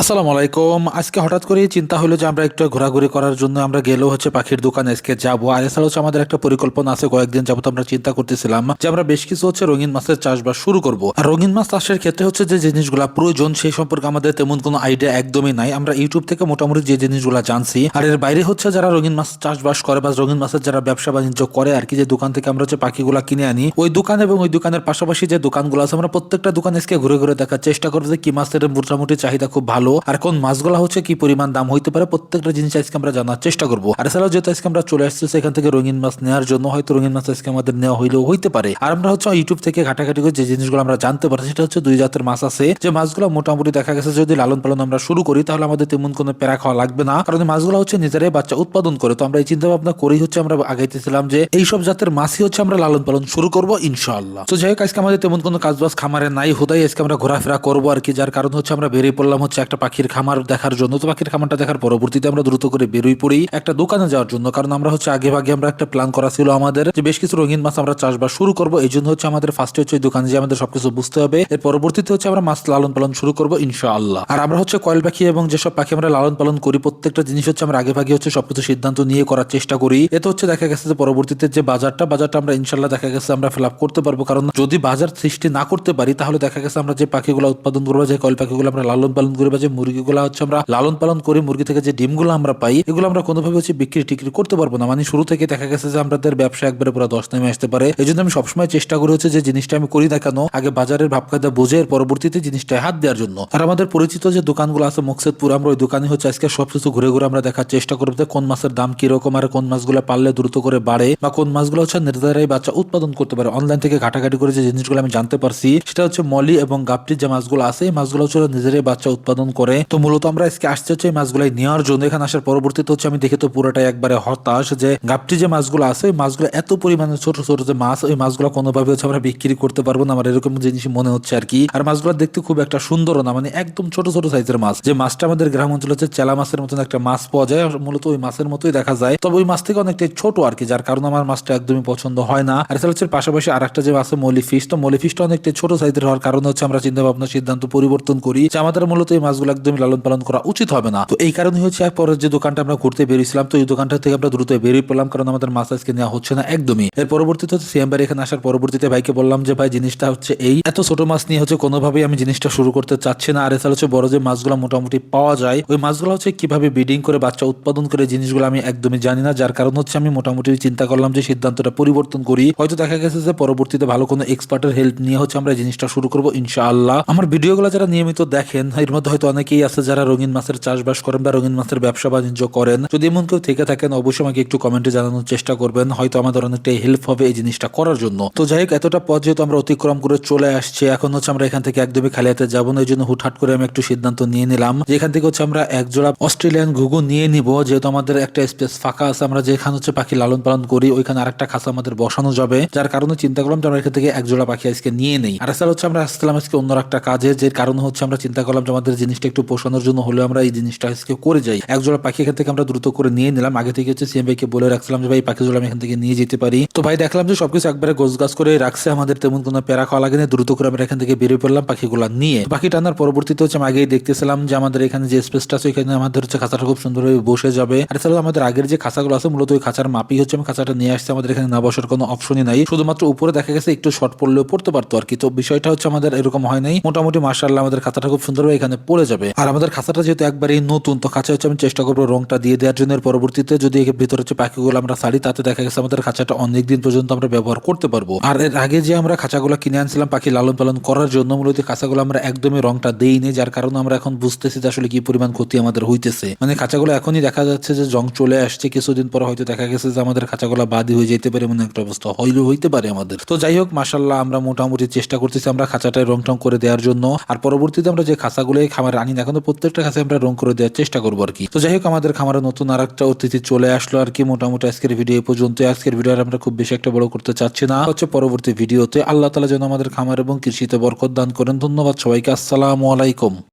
আসসালামু আলাইকুম। আজকে হঠাৎ করে চিন্তা হলো যে আমরা একটু ঘোরাঘুরি করার জন্য আমরা গেলেও হচ্ছে পাখির দোকানে আজকে যাব। আর এছাড়া হচ্ছে আমাদের একটা পরিকল্পনা আছে, কয়েকদিন যাবত আমরা চিন্তা করতেছিলাম যে আমরা বেশ কিছু হচ্ছে রঙিন মাছের চাষবাস শুরু করব। আর রঙিন মাছ চাষের ক্ষেত্রে হচ্ছে যে জিনিসগুলো প্রয়োজন সেই সম্পর্কে আমাদের তেমন কোনো আইডিয়া একদমই নাই। আমরা ইউটিউব থেকে মোটামুটি যে জিনিসগুলো জানছি, আর এর বাইরে হচ্ছে যারা রঙিন মাছ চাষবাস করে বা রঙিন মাছের যারা ব্যবসা বাণিজ্য করে আর কি, যে দোকান থেকে আমরা হচ্ছে পাখিগুলো কিনে আনি, ওই দোকান এবং ওই দোকানের পাশাপাশি যে দোকানগুলো আছে, আমরা প্রত্যেকটা দোকান আজকে ঘুরে ঘুরে দেখার চেষ্টা করব যে কি মাছের মোটামুটি চাহিদা খুব ভালো আর কোন মাছগুলো হচ্ছে কি পরিমাণ দাম হইতে পারে, প্রত্যেকটা জিনিস আজকে আমরা জানার চেষ্টা করব। আর এছাড়াও যেহেতু আজকে আমরা চলে আসছি, সেখান থেকে রঙিন মাছ নেওয়ার জন্য হয়তো রঙিন মাছ আজকে আমাদের নেওয়া হইলেও হইতে পারে। আর আমরা হচ্ছে ইউটিউব থেকে ঘাটাঘাটি করে যে জিনিসগুলো আমরা জানতে পারছি, সেটা হচ্ছে দুই জাতের মাছ আছে। যে মাছগুলো মোটামুটি দেখা গেছে, যদি লালন পালন আমরা শুরু করি, তাহলে আমাদের তেমন কোনো প্যারা খাওয়া লাগবে না। কারণ মাছগুলো হচ্ছে নিজেরাই বাচ্চা উৎপাদন করে। তো আমরা এই চিন্তা ভাবনা করেই হচ্ছে আমরা আগাইতেছিলাম যে এইসব জাতের মাছই হচ্ছে আমরা লালন পালন শুরু করব, ইনশাআল্লাহ। তো যাই হোক, আজকে আমাদের তেমন কোনো কাজবাজ খামারে নাই। হুদাই আজকে আমরা ঘোরাফেরা করব আর কি, যার কারণ হচ্ছে আমরা বেরিয়ে পড়লাম হচ্ছে একটা পাখির খামার দেখার জন্য, তো পাখির খামারটা দেখার পরবর্তীতে আমরা দ্রুত করে বেরোই পড়ি একটা দোকানে যাওয়ার জন্য। কারণ আমরা হচ্ছে আগে ভাগে আমরা একটা প্ল্যান করা ছিল আমাদের যে বেশ কিছু রঙিন মাছ আমরা চাষবাস শুরু করব। এই জন্য হচ্ছে আমাদের ফার্স্টে হচ্ছে দোকানে যে আমাদের সবকিছু বুঝতে হবে। এর পরবর্তীতে হচ্ছে আমরা মাছ লালন পালন শুরু করব ইনশাআল্লাহ। আর আমরা হচ্ছে কয়েল পাখি এবং যেসব পাখি আমরা লালন পালন করি, প্রত্যেকটা জিনিস হচ্ছে আমরা আগে ভাগে হচ্ছে সবকিছু সিদ্ধান্ত নিয়ে করার চেষ্টা করি। এতে হচ্ছে দেখা গেছে যে পরবর্তীতে যে বাজারটা বাজারটা আমরা ইনশাল্লাহ দেখা গেছে আমরা ফিল আপ করতে পারব। কারণ যদি বাজার সৃষ্টি না করতে পারি, তাহলে দেখা গেছে আমরা যে পাখিগুলো উৎপাদন করব, যে কয়েল পাখিগুলো আমরা লালন পালন করি যে মুরগিগুলো হচ্ছে আমরা লালন পালন করি মুরগি থেকে যে ডিমগুলো আমরা পাই, এগুলো আমরা কোনোভাবে হচ্ছে বিক্রি টিক্রি করতে পারব না। মানে শুরু থেকে দেখা গেছে যে আমাদের ব্যবসা একবারে পুরো দশ নেমে আসতে পারে। এই জন্য আমি সবসময় চেষ্টা করি হচ্ছে যে জিনিসটা আমি করি না কেন, আগে বাজারের ভাবকাদা বুঝে এর পরবর্তীতে জিনিসটা হাত দেওয়ার জন্য। আর আমাদের পরিচিত যে দোকানগুলো আছে, মুকসেদপুর, আমরা ওই দোকানে হচ্ছে আজকে সবকিছু ঘুরে ঘুরে আমরা দেখার চেষ্টা করব যে কোন মাছের দাম কীরকম আর কোন মাছগুলো পারলে দ্রুত করে বাড়ে বা কোন মাছগুলো হচ্ছে নির্ধারাই বাচ্চা উৎপাদন করতে পারে। অনলাইন থেকে ঘাটাঘাটি করে যে জিনিসগুলো আমি জানতে পারছি, সেটা হচ্ছে মলি এবং গাপটির যে মাছগুলো আছে, এই মাছগুলো হচ্ছে নিজেরাই বাচ্চা উৎপাদন করে। তো মূলত আমরা আজকে আসতে হচ্ছে এই মাছগুলাই নেওয়ার জন্য। এখানে আসার পরবর্তীতে হচ্ছে আমি দেখে তো পুরোটাই একবারে হতাশ যে গাপটি যে মাছগুলো আছে, ওই মাছগুলো এত পরিমাণে ছোট ছোট যে মাছ, ওই মাছগুলো কোনোভাবে হচ্ছে আমরা বিক্রি করতে পারব না। আমার এরকম জিনিস মনে হচ্ছে আর কি। আর মাছগুলো দেখতে খুব একটা সুন্দর না মানে একদম ছোট ছোট সাইজের মাছ। যে মাছটা আমাদের গ্রাম অঞ্চলে হচ্ছে চেলা মাছের মতন একটা মাছ পাওয়া যায় মূলত ওই মাছের মতোই দেখা যায়। তবে ওই মাছ থেকে অনেকটাই ছোট আর কি, যার কারণে আমার মাছটা একদমই পছন্দ হয় না। আর এছাড়া হচ্ছে পাশাপাশি আর একটা যে আছে মলি ফিশ তো মলি ফিশটা অনেকটা ছোট সাইজের হওয়ার কারণে হচ্ছে আমরা চিন্তা ভাবনা সিদ্ধান্ত পরিবর্তন করি যে আমাদের মূলত এই মাছগুলো একদমই লালন পালন করা উচিত হবে না। তো এই কারণে হচ্ছে পরের যে দোকানটা আমরা ঘুরতে বেরিয়েছিলাম, তো এই দোকানটা থেকে আমরা দ্রুত বেরিয়ে পড়লাম কারণ আমাদের মাছ নেওয়া হচ্ছে না একদমই। এর পরবর্তীতে হচ্ছে সিএম বাড়ি এখানে আসার পরবর্তীতে ভাইকে বললাম যে, ভাই, জিনিসটা হচ্ছে এই। এত ছোট মাছ নিয়ে হচ্ছে কোনোভাবেই আমি জিনিসটা শুরু করতে চাচ্ছি না। আর এছাড়া হচ্ছে বড় যে মাছগুলো মোটামুটি পাওয়া যায়, ওই মাছগুলো হচ্ছে কীভাবে ব্রিডিং করে বাচ্চা উৎপাদন করে জিনিসগুলো আমি একদমই জানি না। যার কারণ হচ্ছে আমি মোটামুটি চিন্তা করলাম যে, সিদ্ধান্তটা পরিবর্তন করি। হয়তো দেখা গেছে যে, পরবর্তীতে ভালো কোনো এক্সপার্টের হেল্প নিয়ে হচ্ছে আমরা জিনিসটা শুরু করব, ইনশাআল্লাহ। আমার ভিডিওগুলো যারা নিয়মিত দেখেন, এর মধ্যে হয়তো অনেকেই আছে যারা রঙিন মাছের চাষবাস করেন বা রঙিন মাছের ব্যবসা বাণিজ্য করেন। যদি এমন কেউ থেকে থাকেন, অবশ্যই আমাকে একটু কমেন্টে জানানোর চেষ্টা করবেন, হয়তো আমাদের অনেকটা হেল্প হবে এই জিনিসটা করার জন্য। তো যাই হোক, এতটা পথ যেহেতু আমরা অতিক্রম করে চলে আসছি, এখন হচ্ছে আমরা এখান থেকে একদমই খালি হাতে যাব না এই জন্য হুটহাট করে আমি একটু সিদ্ধান্ত নিয়ে নিলাম। যে এখান থেকে হচ্ছে আমরা এক জোড়া অস্ট্রেলিয়ান ঘুঘু নিয়ে নিব, যেহেতু আমাদের একটা স্পেস ফাঁকা আছে, আমরা যেখানে হচ্ছে পাখি লালন পালন করি, ওইখানে আরেকটা খাঁচা আমাদের বসানো যাবে। যার কারণে চিন্তা করলাম যে আমরা এখান থেকে এক জোড়া পাখি আজকে নিয়ে নেই। আর আসলে হচ্ছে আমরা আসছিলাম আজকে অন্য একটা কাজে, যে কারণে হচ্ছে আমরা চিন্তা করলাম যে আমাদের জিনিসটা একটু পোষানোর জন্য হলে আমরা এই জিনিসটা আজকে করে যাই। এক জোড়া পাখি এখান থেকে আমরা দ্রুত করে নিয়ে নিলাম। আগে থেকে হচ্ছে সিএম ভাইকে বলে রাখছিলাম যে, ভাই, পাখি জোড়া আমি এখান থেকে নিয়ে যেতে পারি। তো ভাই, দেখলাম যে সবকিছু একবারে গোছ গাছ করে রাখছে আমাদের। তেমন কোনো প্যারা খাওয়া লাগে না দ্রুত করে আমরা এখান থেকে বেরিয়ে পড়লাম পাখিগুলা নিয়ে। পাখি টানার পরবর্তীতে হচ্ছে আমি আগেই দেখতেছিলাম যে, আমাদের এখানে যে স্পেসটা আছে, ওইখানে আমাদের হচ্ছে খাঁচাটা খুব সুন্দরভাবে বসে যাবে। আর এছাড়াও আমাদের আগের যে খাঁচাগুলো আছে, মূলত ওই খাঁচার মাপি হচ্ছে আমি খাঁচাটা নিয়ে আসছি। আমাদের এখানে না বসার কোনো অপশনই নাই। শুধুমাত্র উপরে দেখা গেছে একটু শর্ট পড়লেও পড়তে পারতো আর কি। তো বিষয়টা হচ্ছে আমাদের এরকম হয় নাই। মোটামুটি মার্শাল্লাহ আমাদের খাঁচাটা খুব সুন্দরভাবে এখানে পড়ে যাবে। আর আমাদের খাঁচাটা যেহেতু একবারেই নতুন, তো খাঁচা হচ্ছে আমি চেষ্টা করব রংটা দিয়ে দেওয়ার জন্য। পরবর্তীতে যদি এর ভিতরে হচ্ছে পাখিগুলো আমরা ছাড়ি, তাতে দেখা গেছে আমাদের খাঁচাটা অনেক দিন পর্যন্ত আমরা ব্যবহার করতে পারব। আর এর আগে যে আমরা খাঁচাগুলো কিনে আনছিলাম পাখি লালন পালন করার জন্য, মূলত খাঁচাগুলো আমরা একদমই রংটা দেইনি, যার কারণে আমরা এখন বুঝতেছি যে আসলে কি পরিমাণ ক্ষতি আমাদের হইতেছে। মানে খাঁচাগুলো এখনই দেখা যাচ্ছে যে জং চলে আসছে, কিছুদিন পর হয়তো দেখা গেছে যে আমাদের খাঁচাগুলো বাদই হয়ে যেতে পারে, এমন একটা অবস্থা হইলেও হইতে পারে আমাদের। তো যাই হোক মাসাল্লাহ আমরা মোটামুটি চেষ্টা করতেছি আমরা খাঁচাটায় রং টং করে দেওয়ার জন্য। আর পরবর্তীতে আমরা যে খাঁচাগুলো খামার আনি না, এখন তো প্রত্যেকটা খাঁচা আমরা রং করে দেওয়ার চেষ্টা করব আর কি। তো যাই হোক, আমাদের খামারে নতুন আর একটা অতিথি চলে আসলো আর কি। মোটামুটি আজকের ভিডিও পর্যন্ত, আজকের ভিডিও আমরা খুব বেশি একটা বড় করতে চাচ্ছি না। হচ্ছে পরবর্তী ভিডিওতে আল্লাহ তালা যেন আমাদের খামার এবং কৃষিতে বরকত দান করেন। ধন্যবাদ সবাইকে, আসসালামু আলাইকুম।